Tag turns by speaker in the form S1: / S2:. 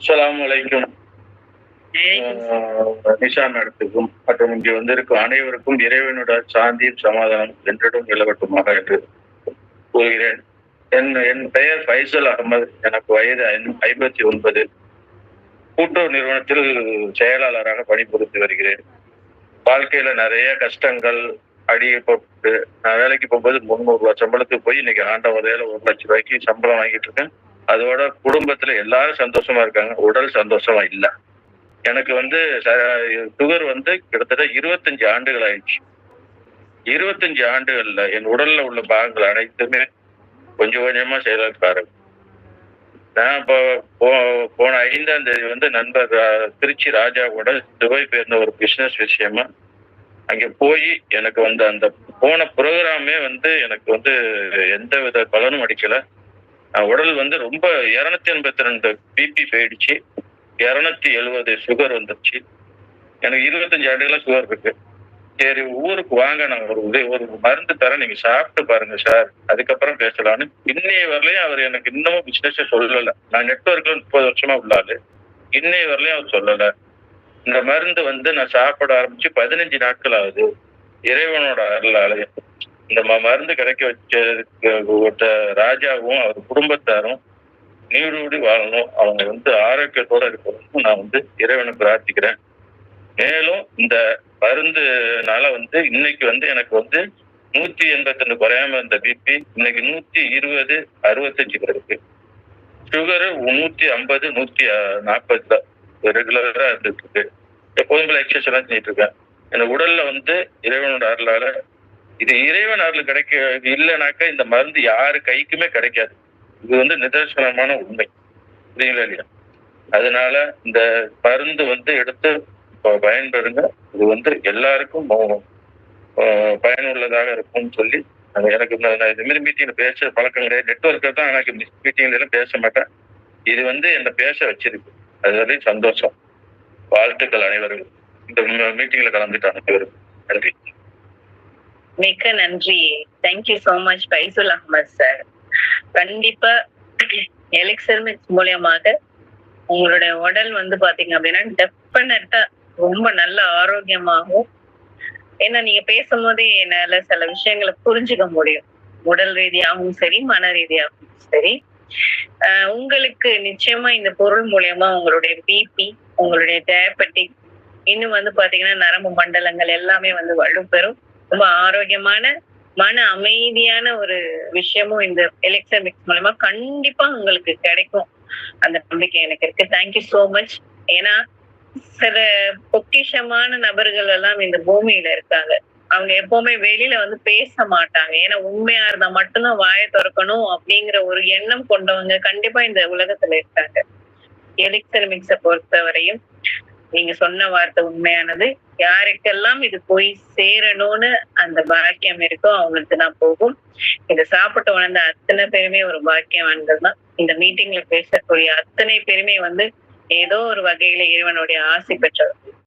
S1: அஸ்ஸலாமு அலைக்கும். ஆஹ் நிஷா மேடத்துக்கும் மற்றும் இங்கே வந்திருக்கும் அனைவருக்கும் இறைவனோட சாந்தியும் சமாதானம் என்றும் நிலவட்டுமாக என்று கூறுகிறேன். என் என் பெயர் ஃபைசல் அகமது. எனக்கு வயது ஐம்பத்தி ஒன்பது. கூட்டுறவு நிறுவனத்தில் செயலாளராக பணிபுரிந்து வருகிறேன். வாழ்க்கையில நிறைய கஷ்டங்கள் அடியப்பட்டு நான் வேலைக்கு போகும்போது முந்நூறு ரூபாய் சம்பளத்துக்கு போய் இன்னைக்கு ஆண்ட வரையில ஒரு லட்சம் ரூபாய்க்கு சம்பளம் வாங்கிட்டு இருக்கேன். அதோட குடும்பத்துல எல்லாரும் சந்தோஷமா இருக்காங்க. உடல் சந்தோஷமா இல்ல. எனக்கு வந்து சுகர் வந்து கிட்டத்தட்ட இருபத்தஞ்சு ஆண்டுகள் ஆயிடுச்சு. இருபத்தஞ்சு ஆண்டுகள்ல என் உடல்ல உள்ள பாகங்கள் அனைத்துமே கொஞ்சம் கொஞ்சமா செயலாக்காரு நான் இப்போ போ- போன ஐந்தாம் தேதி வந்து நண்பர் திருச்சி ராஜா கூட துபாய் போயிருந்த ஒரு பிசினஸ் விஷயமா அங்கே போய் எனக்கு வந்து அந்த போன ப்ரோக்ராமே வந்து எனக்கு வந்து எந்த வித பலனும் அடிக்கல. உடல் வந்து ரொம்ப இரநூத்தி எண்பத்தி ரெண்டு பிபி போயிடுச்சு. இருநூத்தி எழுபது சுகர் வந்துருச்சு. எனக்கு இருபத்தஞ்சு ஆண்டுகளா சுகர் இருக்கு. சரி ஊருக்கு வாங்க நான் ஒரு உதவி ஒரு மருந்து தரேன் நீங்க சாப்பிட்டு பாருங்க சார் அதுக்கப்புறம் பேசலாம்னு. இன்னைய வரலையும் அவர் எனக்கு இன்னமும் பிசினஸ் சொல்லல. நான் நெட்ஒர்க்ல முப்பது வருஷமா உள்ளாரு இன்னைய வரலையும் அவர் சொல்லல. இந்த மருந்து வந்து நான் சாப்பிட ஆரம்பிச்சு பதினஞ்சு நாட்கள் ஆகுது. இறைவனோட அருளாலயம் இந்த மருந்து கிடைக்க வச்சதுக்கு ராஜாவும் அவர் குடும்பத்தாரும் நீரூடி வாழணும். அவங்க வந்து ஆரோக்கியத்தோட இருக்கணும்னு நான் வந்து இறைவனை பிரார்த்திக்கிறேன். மேலும் இந்த மருந்துனால வந்து இன்னைக்கு வந்து எனக்கு வந்து நூத்தி எண்பத்தி ரெண்டு குறையாம இருந்த பிபி இன்னைக்கு நூத்தி இருபது அறுபத்தஞ்சுல இருக்கு சுகரு நூத்தி ஐம்பது நூத்தி நாற்பது ரெகுலரா இருந்துட்டு இருக்கு. எப்போதும் எக்ஸசைஸ் எல்லாம் செஞ்சுட்டு இருக்கேன். இந்த உடல்ல வந்து இறைவனோட அருளால இது இறைவன் அருள் கிடைக்க இல்லைனாக்கா இந்த மருந்து யாரு கைக்குமே கிடைக்காது. இது வந்து நிதர்சனமான உண்மை. புரியுங்களா இல்லையா? அதனால இந்த மருந்து வந்து எடுத்து பயன்பெறுங்க இது வந்து எல்லாருக்கும் பயனுள்ளதாக இருக்கும்னு சொல்லி அது எனக்கு இந்த- நான் மாதிரி மீட்டிங்ல பேச பழக்கம் கிடையாது. நெட்ஒர்க்கில் தான் எனக்கு மீட்டிங்ல எல்லாம் பேச மாட்டேன். இது வந்து என்ன பேச வச்சிருக்கு. அது வரையும் சந்தோஷம். வாழ்த்துக்கள் அனைவரும் இந்த மீட்டிங்ல கலந்துட்டு அனைவரும் நன்றி.
S2: மிக்க நன்றி. Thank you so much Faisul Ahamed sir கண்டிப்பா எலெக்சர்மிக்ஸ் மூலியமாக உங்களுடைய உடல் வந்து பாத்தீங்க அப்படின்னா டெஃபினட்டா ரொம்ப நல்ல ஆரோக்கியமாகவும் ஏன்னா நீங்க பேசும்போதே என்னால சில விஷயங்களை புரிஞ்சுக்க முடியும். உடல் ரீதியாகவும் சரி மன ரீதியாகவும் சரி. உங்களுக்கு நிச்சயமா இந்த பொருள் மூலியமா உங்களுடைய பிபி உங்களுடைய டயபெட்டிக் இன்னும் வந்து பாத்தீங்கன்னா நரம்பு மண்டலங்கள் எல்லாமே வந்து வலுப்பெறும். ரொம்ப ஆரோக்கியமான மன அமைதியான ஒரு விஷயமும் இந்த எலெக்சர் மிக்ஸ் மூலமா கண்டிப்பா உங்களுக்கு கிடைக்கும். அந்த நம்பிக்கை எனக்கு இருக்கு. தேங்க்யூ சோ மச் ஏன்னா சில பொக்கிஷமான நபர்கள் எல்லாம் இந்த பூமியில இருக்காங்க. அவங்க எப்பவுமே வெளியில வந்து பேச மாட்டாங்க. ஏன்னா உண்மையா இருந்தா மட்டும்தான் வாயை திறக்கணும் அப்படிங்கிற ஒரு எண்ணம் கொண்டவங்க கண்டிப்பா இந்த உலகத்துல இருக்காங்க. எலிக்சர் மிக்ஸை பொறுத்தவரையும். நீங்க சொன்ன வார்த்தை உண்மையானது. யாருக்கெல்லாம் இது போய் சேரணும்னு அந்த பாக்கியம் இருக்கோ அவங்களுக்கு தான் போகும். இதை சாப்பிட்டு வளர்ந்த அத்தனை பேருமே ஒரு பாக்கியவான்கள் தான். இந்த மீட்டிங்ல பேசக்கூடிய அத்தனை பேருமே வந்து ஏதோ ஒரு வகையில இறைவனுடைய ஆசை பெற்றவர்கள்.